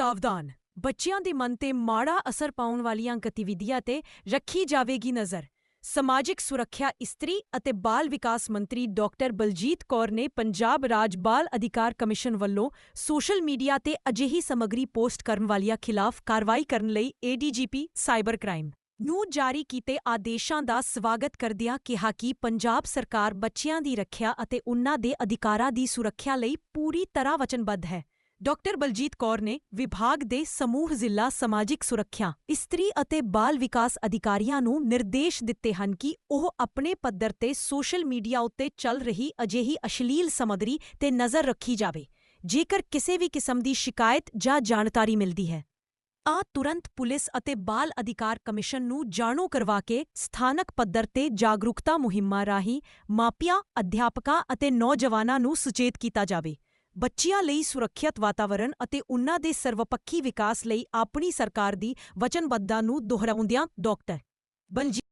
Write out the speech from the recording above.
ਸਾਵਧਾਨ। ਬੱਚਿਆਂ ਦੇ ਮਨ ਤੇ ਮਾੜਾ ਅਸਰ ਪਾਉਣ ਵਾਲੀਆਂ ਗਤੀਵਿਧੀਆਂ ਤੇ ਰੱਖੀ ਜਾਵੇਗੀ ਨਜ਼ਰ। ਸਮਾਜਿਕ ਸੁਰੱਖਿਆ ਇਸਤਰੀ ਅਤੇ ਬਾਲ ਵਿਕਾਸ ਮੰਤਰੀ ਡਾਕਟਰ ਬਲਜੀਤ ਕੌਰ ਨੇ ਪੰਜਾਬ ਰਾਜ ਬਾਲ ਅਧਿਕਾਰ ਕਮਿਸ਼ਨ ਵੱਲੋਂ ਸੋਸ਼ਲ ਮੀਡੀਆ ਤੇ ਅਜਿਹੀ ਸਮੱਗਰੀ ਪੋਸਟ ਕਰਨ ਵਾਲਿਆਂ ਖਿਲਾਫ ਕਾਰਵਾਈ ਕਰਨ ਲਈ ਏਡੀਜੀਪੀ ਸਾਈਬਰ ਕ੍ਰਾਈਮ ਨੂੰ ਜਾਰੀ ਕੀਤੇ ਆਦੇਸ਼ਾਂ ਦਾ ਸਵਾਗਤ ਕਰਦਿਆਂ ਕਿਹਾ ਕਿ ਪੰਜਾਬ ਸਰਕਾਰ ਬੱਚਿਆਂ ਦੀ ਰੱਖਿਆ ਅਤੇ ਉਨ੍ਹਾਂ ਦੇ ਅਧਿਕਾਰਾਂ ਦੀ ਸੁਰੱਖਿਆ ਲਈ ਪੂਰੀ ਤਰ੍ਹਾਂ ਵਚਨਬੱਧ ਹੈ। ਡਾਕਟਰ ਬਲਜੀਤ ਕੌਰ ਨੇ ਵਿਭਾਗ ਦੇ ਸਮੂਹ ਜ਼ਿਲ੍ਹਾ ਸਮਾਜਿਕ ਸੁਰੱਖਿਆ, ਇਸਤਰੀ ਅਤੇ ਬਾਲ ਵਿਕਾਸ ਅਧਿਕਾਰੀਆਂ ਨੂੰ ਨਿਰਦੇਸ਼ ਦਿੱਤੇ ਹਨ ਕਿ ਉਹ ਆਪਣੇ ਪੱਧਰ ਤੇ ਸੋਸ਼ਲ ਮੀਡੀਆ ਉੱਤੇ ਚੱਲ ਰਹੀ ਅਜਿਹੀ ਅਸ਼ਲੀਲ ਸਮੱਗਰੀ ਤੇ ਨਜ਼ਰ ਰੱਖੀ ਜਾਵੇ, ਜੇਕਰ ਕਿਸੇ ਵੀ ਕਿਸਮ ਦੀ ਸ਼ਿਕਾਇਤ ਜਾਂ ਜਾਣਕਾਰੀ ਮਿਲਦੀ ਹੈ। ਆ ਤੁਰੰਤ ਪੁਲਿਸ ਅਤੇ ਬਾਲ ਅਧਿਕਾਰ ਕਮਿਸ਼ਨ ਨੂੰ ਜਾਣੂ ਕਰਵਾ ਕੇ ਸਥਾਨਕ ਪੱਧਰ ਤੇ ਜਾਗਰੂਕਤਾ ਮੁਹਿੰਮਾਂ ਰਾਹੀਂ ਮਾਪਿਆਂ, ਅਧਿਆਪਕਾਂ ਅਤੇ ਨੌਜਵਾਨਾਂ ਨੂੰ ਸੁਚੇਤ ਕੀਤਾ ਜਾਵੇ। ਬੱਚਿਆਂ ਲਈ ਸੁਰੱਖਿਅਤ ਵਾਤਾਵਰਣ ਅਤੇ ਉਨ੍ਹਾਂ ਦੇ ਸਰਵਪੱਖੀ ਵਿਕਾਸ ਲਈ ਆਪਣੀ ਸਰਕਾਰ ਦੀ ਵਚਨਬੱਧਤਾ ਨੂੰ ਦੁਹਰਾਉਂਦਿਆਂ ਡਾਕਟਰ ਬਲਜੀਤ